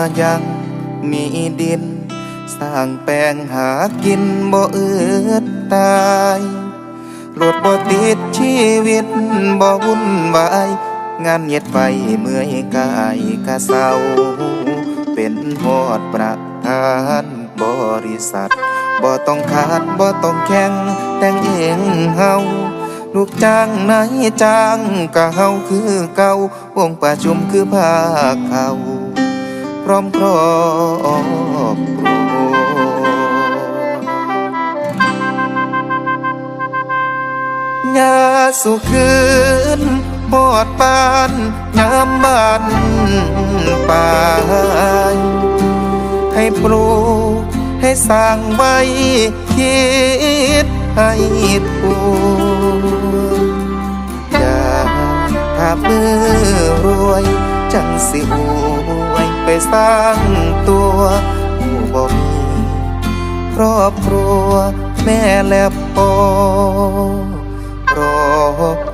ายังมีดิน สร้างแปลงหากินบ่เอืดตายหลดบ่ติดชีวิตบ่วุ่นวายงานเย็ดไปเมื่อยกายกะเศร้า เป็นหอดประธานบริษัทบ่ต้องขาดบ่ต้องแข่งแต่งเองเฮาลูกจ้างนายจ้างก็เฮาคือเก่าวงประชุมคือภาคเขา พร้อมครอบครัวยาสุคืนปอดปานยามบ้านป่าให้ปลูกให้สร้างไว้คิดให้ถูกอย่าถ้ามือรวยจังสิอว สร้างตัวผู้บ่มีครอบครัวแม่และพ่อรอ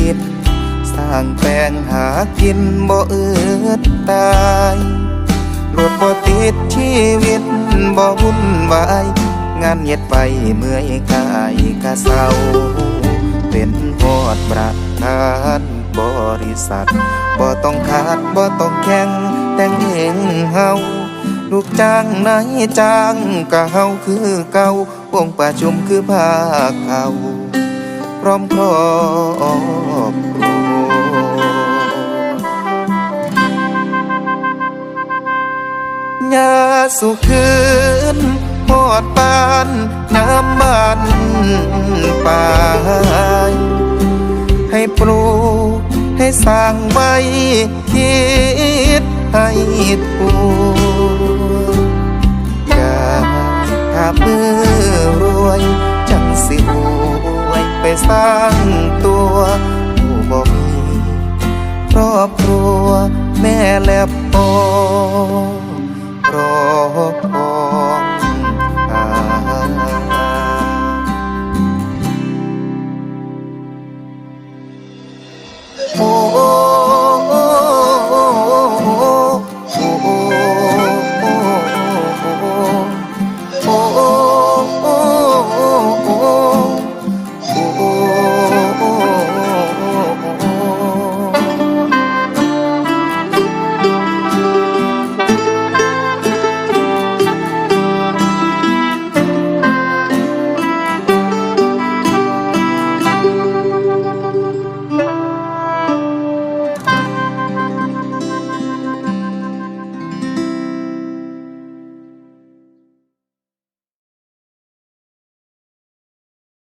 มีดินสร้างแปลงหากินบ่เอืดตายโหลดบ่ติดชีวิตบ่วุ่นวาย งานเย็ดไปเมื่อยกายกะเศร้าเป็นหอดประธานบริษัทบ่ต้องขาดบ่ต้องแข่งแต่งเองเฮาลูกจ้างนายจ้างก็เฮาคือเก่าวงประชุมคือภาคเขา พร้อมครอบครัวยาสุคืนหอดปานน้ำมันป่าให้ปลูกให้สร้างไว้คิดให้ถูกอย่าถ้ามือ แม่และปอรอพอง